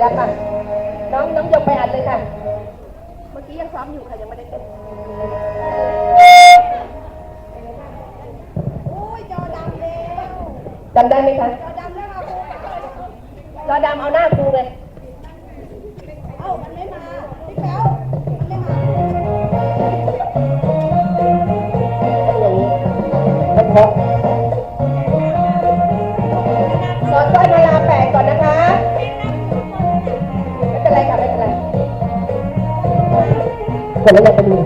แล้วค่ะ น้องน้องยกไปอัดเลยค่ะ เมื่อกี้ยังซ้อมอยู่ค่ะยังไม่ได้เต้นโอ้ยจอดำแล้วจำได้ไหมคะ จอดำแล้วค่ะครูจอดำเอาหน้าครูเลย Salamat po.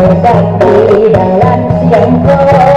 berkat the dalam siang kau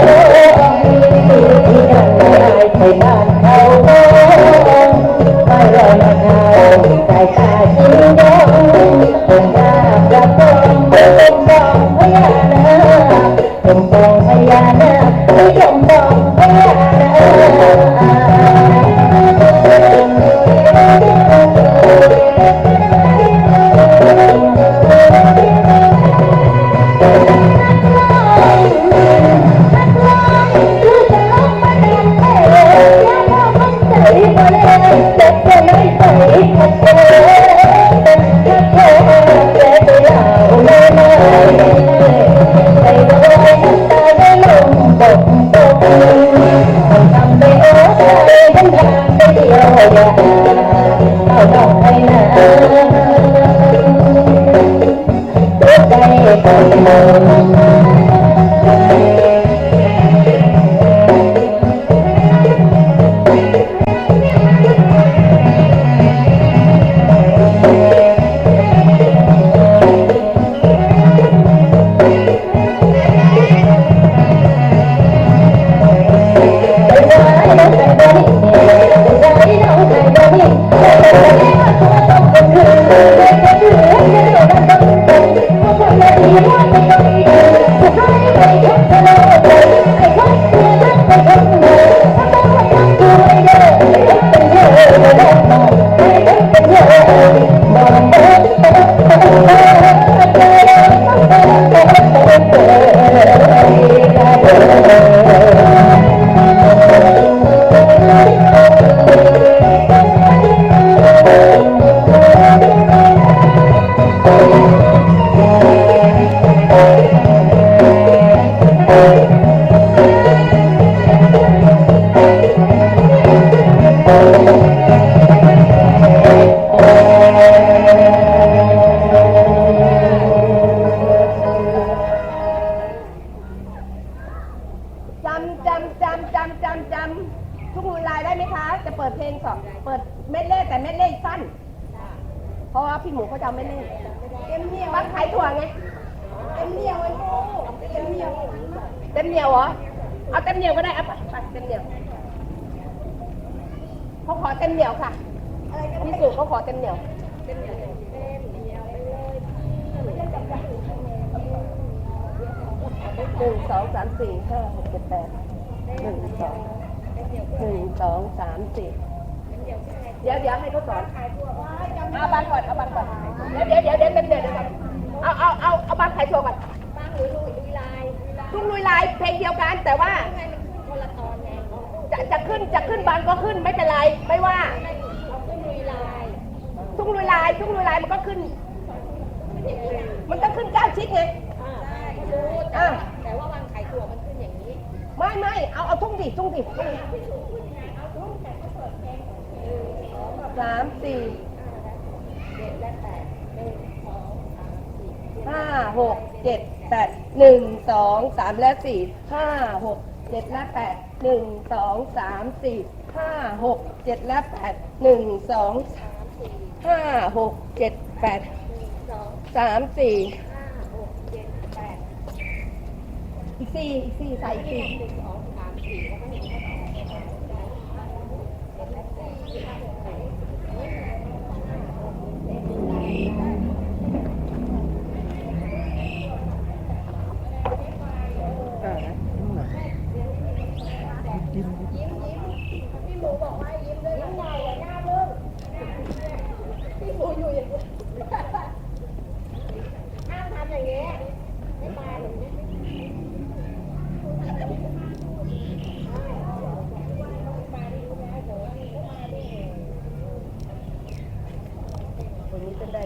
เพราะว่าพี่หมูเขาจะเอาเม็ดเล่เต็มเหนียวบ้านขายถั่วไงเต็มเหนียวไอ้กูเต็มเหนียวเต็มเหนียวเหรอเอาเต็มเหนียวก็ได้เอาไปไปเต็มเหนียวเขาขอเต็มเหนียวค่ะพี่สุเขาขอเต็มเหนียวเต็มเหนียวหนึ่งสองสามสี่ห้าหกเจ็ดแปดหนึ่งสองหนึ่งสองสามสี่เดี๋ยวเดี๋ยวให้เขาสอน เอาบางก่อนเอาบางก่อนเดี๋ยวเดี๋ยวเดี๋ยวเต็มเดี๋ยวเดี๋ยวก่อนเอาเอาเอาเอาบางขายโชว์ก่อนบ้างหรือลุยลุยลายทุ่งลุยลายเพลงเดียวกันแต่ว่าไงมันคนละตอนไงจะจะขึ้นจะขึ้นบางก็ขึ้นไม่เป็นไรไม่ว่าเราขึ้นลุยลายทุ่งลุยลายทุ่งลุยลายมันก็ขึ้น มันก็ขึ้นเก้าชิดไงอ่าใช่รู้แต่อะว่าแต่ว่าวันขายตัวมันขึ้นอย่างนี้ ไม่ไม่เอาเอาทุ่งดิทุ่งดิสามสี่ เจ็ดและแปด หนึ่งสองสามสี่ห้าหกเจ็ดแปดหนึ่งสองสามและสี่ห้าหกเจ็ดและแปดหนึ่งสองสามสี่ห้าหกเจ็ดและแปดหนึ่งสองสามสี่ห้าหกเจ็ดแปดสองสามสี่ห้าหกเจ็ดแปดอีกสี่อีกสี่ใส่อีกสี่ หนึ่งสองสามสี่แล้วก็หนึ่งสองสามสี่ห้าหกเจ็ดแปดห้าหกเจ็ด ยิ้มยิ้มพี่หมูบอกว่ายิ้มด้วยยิ้มใหญ่อะหน้าเบิ้งพี่หมูอยู่อย่างนี้ห้ามทำอย่างเงี้ยไม่มาอย่างนี้ คนนี้ เป็นได้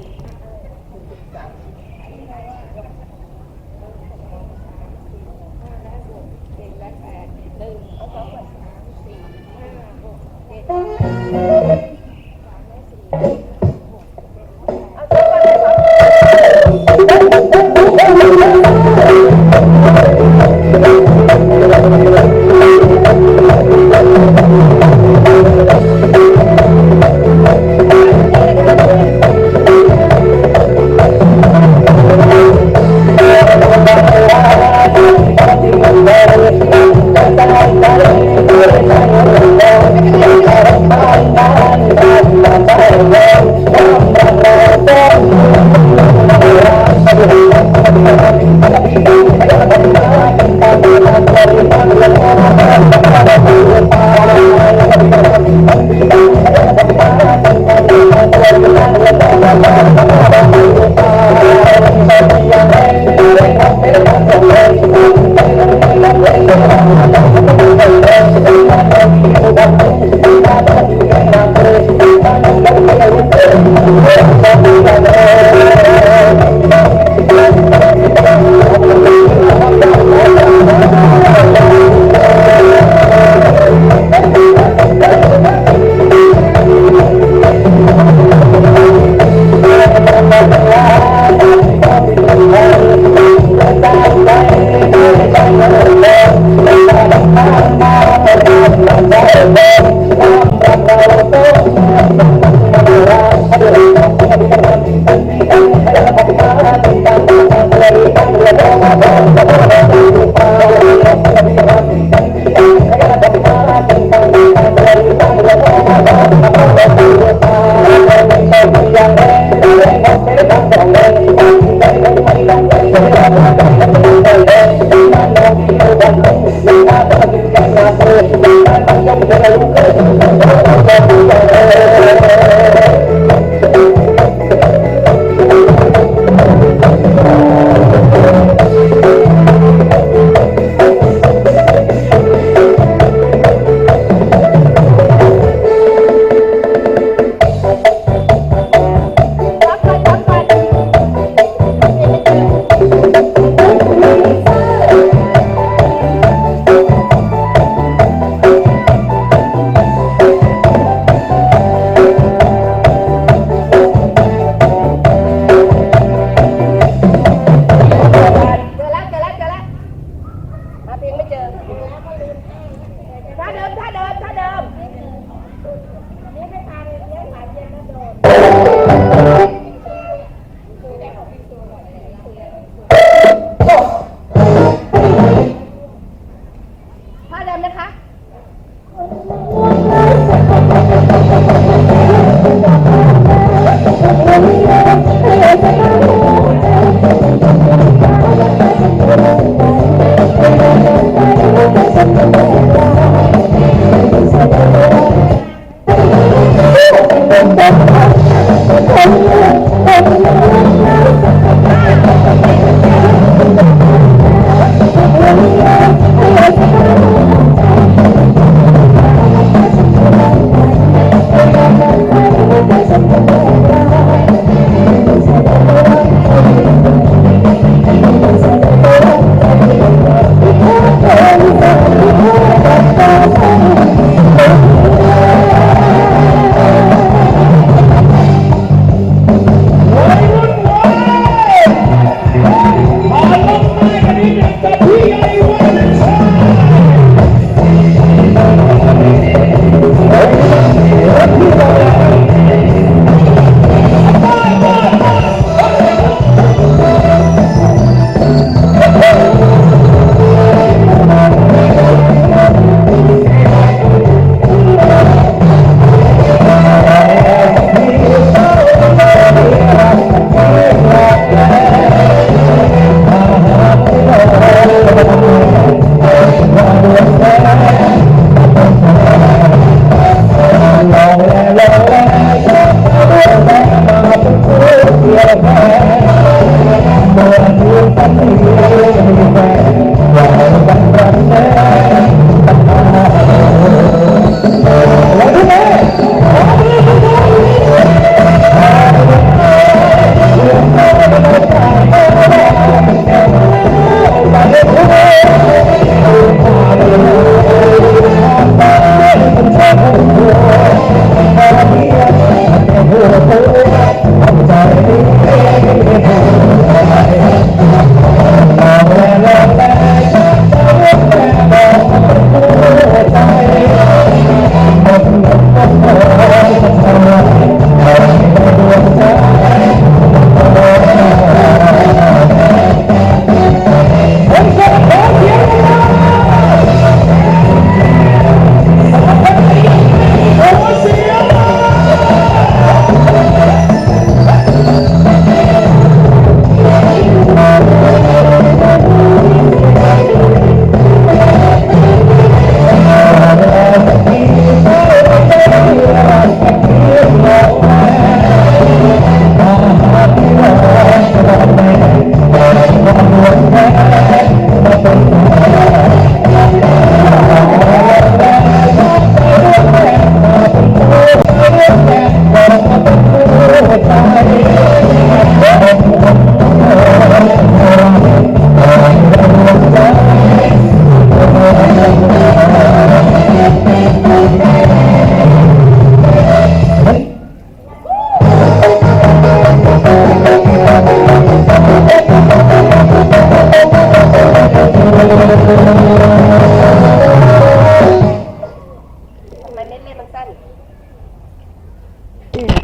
ถ้าเดินถ้าเดิน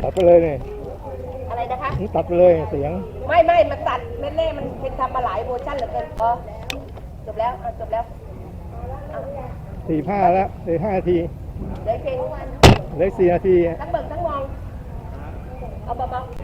ตัดไปเลยเนี่ยอะไรนะคะตัดไปเลยเสียง ไม่ไม่มันตัดเม็ดเล่มันเป็นทำมาหลายเวอร์ชันเหลือเกินพอจบแล้วอะจบแล้วสี่ห้าแล้วสี่ห้านาทีเดี๋ยวเพลงเหลืออกสี่นาที ทั้งเบิ่งทั้งมอง เอาเบาๆ